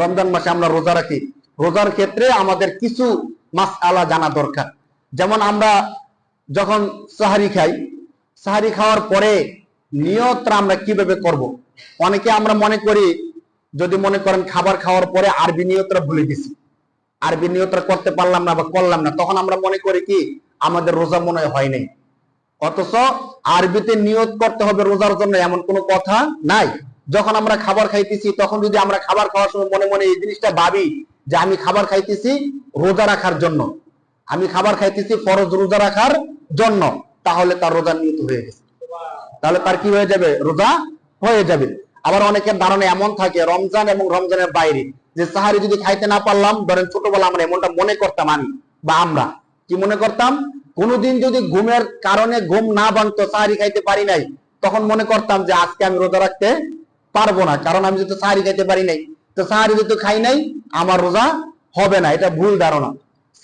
রমজান মাসে আমরা রোজা রাখি। রোজার ক্ষেত্রে আমাদের কিছু মাস আলা জানা দরকার। যেমন আমরা যখন সাহারি খাই, সাহারি খাওয়ার পরে নিয়তটা আমরা কীভাবে করব। অনেকে আমরা মনে করি, যদি মনে করেন খাবার খাওয়ার পরে আরবি নিয়তটা ভুলে গেছি। আরবি নিয়তটা করতে পারলাম না বা করলাম না, তখন আমরা মনে করি কি, আমাদের রোজা মনে হয় নাই। অথচ আরবিতে নিয়ত করতে হবে রোজার জন্য এমন কোনো কথা নাই। যখন আমরা খাবার খাইতেছি, তখন যদি আমরা খাবার খাওয়ার সময় মনে মনে এই জিনিসটা ভাবি যে আমি খাবার খাইতেছি রোজা রাখার জন্য, আমি খাবার খাইতেছি ফরজ রোজা রাখার জন্য, তাহলে তার রোজা নিয়ত হয়ে গেছে। তাহলে তার কি হয়ে যাবে? রোজা হয়ে যাবে। আবার অনেকের ধারণা এমন থাকে, রমজান এবং রমজানের বাইরে, যে সাহারি যদি খাইতে না পারলাম, ধরেন ছোটবেলা আমরা এমনটা মনে করতাম আমি বা আমরা। কি মনে করতাম? কোনোদিন যদি ঘুমের কারণে ঘুম না ভাঙতো, সাহারি খাইতে পারি নাই, তখন মনে করতাম যে আজকে আমি রোজা রাখতে পারব না। কারণ আমি যদি সাহারি খাইতে পারি নাই, তো সাহারি যদি খাই নাই, আমার রোজা হবে না। এটা ভুল ধারণা।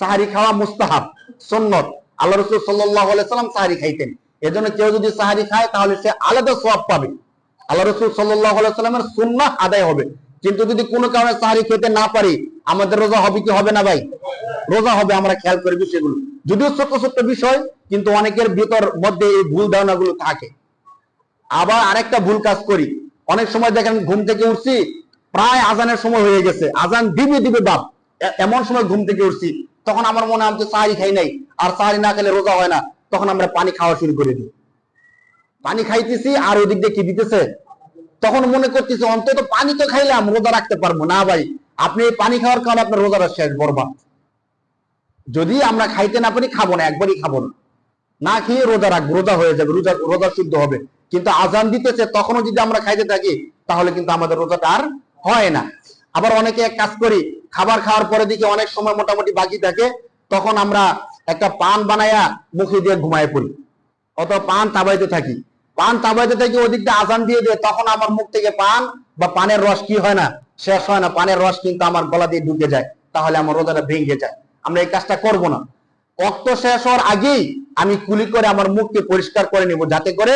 সাহারি খাওয়া মুস্তাহাব, সুন্নত। আল্লাহ রসুল সাল্লাহ সাল্লাম সাহারি খাইতেন। এজন্য কেউ যদি সাহারি খায়, তাহলে সে আলাদা সওয়াব পাবে। আল্লাহ রসুল সাল্লাহ সাল্লামের সুন্নাহ আদায় হবে। কিন্তু যদি কোনো কারণে সাহারি খেতে না পারি, আমাদের রোজা হবে কি হবে না ভাই? রোজা হবে, আমরা খেয়াল করি বিষয়গুলো। যদিও ছোট্ট ছোট্ট বিষয়, কিন্তু অনেকের ভিতর মধ্যে এই ভুল ধারণাগুলো থাকে। আবার আরেকটা ভুল কাজ করি। অনেক সময় দেখেন ঘুম থেকে উঠছি, প্রায় আজানের সময় হয়ে গেছে। আজান দিবে দিবে বাপ। এমন সময় ঘুম থেকে উঠছি, তখন আমার মনে হয় আমি সাহারি খাই নাই, আর সাহারি না খেলে রোজা হয় না, তখন আমরা পানি খাওয়া শুরু করে দিই। পানি খাইতেছি, আর ওই দিক দিয়ে কি দিতেছে? তখন মনে করতেছি, অন্তত পানি তো খাইলাম, রোজা রাখতে পারব। না ভাই, আপনি এই পানি খাওয়ার কারণে আপনার রোজাটা শেষ, বরবাদ। যদি আমরা খাইতে না পারি, খাব না, একবারই খাব না। না খেয়ে রোজা রাখব, রোজা হয়ে যাবে, রোজা রোজা শুদ্ধ হবে। কিন্তু আজান দিতেছে, তখনও যদি আমরা খাইতে থাকি, তাহলে কিন্তু আমাদের রোজাটা আর হয় না। আবার অনেকে এক কাজ করি, খাবার খাওয়ার পরে দেখি অনেক সময় মোটামুটি বাকি থাকে, তখন আমরা একটা পান বানায়া মুখে দিয়ে ঘুমায় পড়ি। অথবা পান তাবাইতে থাকি। পান তাবাইতে থাকি ওদিকটা আজান দিয়ে দিয়ে, তখন আমার মুখ থেকে পান বা পানের রস কি হয় না, শেষ হয় না, পানের রস কিন্তু আমার গলা দিয়ে ঢুকে যায়, তাহলে আমার রোজাটা ভেঙে যায়। আমরা এই কাজটা করব না। রক্ত শেষ হওয়ার আগেই আমি কুলি করে আমার মুখকে পরিষ্কার করে নিব, যাতে করে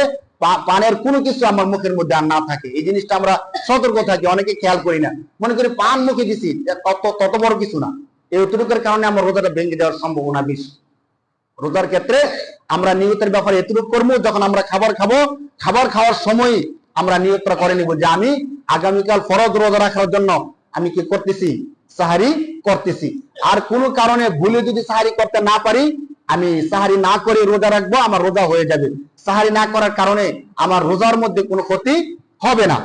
পানের কোনো কিছু আমার মুখের মধ্যে আর না থাকে। এই জিনিসটা আমরা সতর্ক থাকি, অনেকে খেয়াল করি না। মনে করি পান মুখে দিছি তত বড় কিছু না। এই অতিরিক্তের কারণে আমার রোজাটা ভেঙে দেওয়ার সম্ভাবনা বেশি। রোজার ক্ষেত্রে আমরা নিয়তের ব্যাপারে এতটুকু করব, যখন আমরা খাবার খাব, খাবার খাওয়ার সময় আমরা নিয়তটা করে নিব যে আমি আগামীকাল ফরজ রোজা রাখার জন্য আমি কি করতেছি? সাহারি করতেছি। আর কোনো কারণে ভুলে যদি সাহারি করতে না পারি, আমি সাহারি না করে রোজা রাখব, আমার রোজা হয়ে যাবে। সাহারি না করার কারণে আমার রোজার মধ্যে কোনো ক্ষতি হবে না।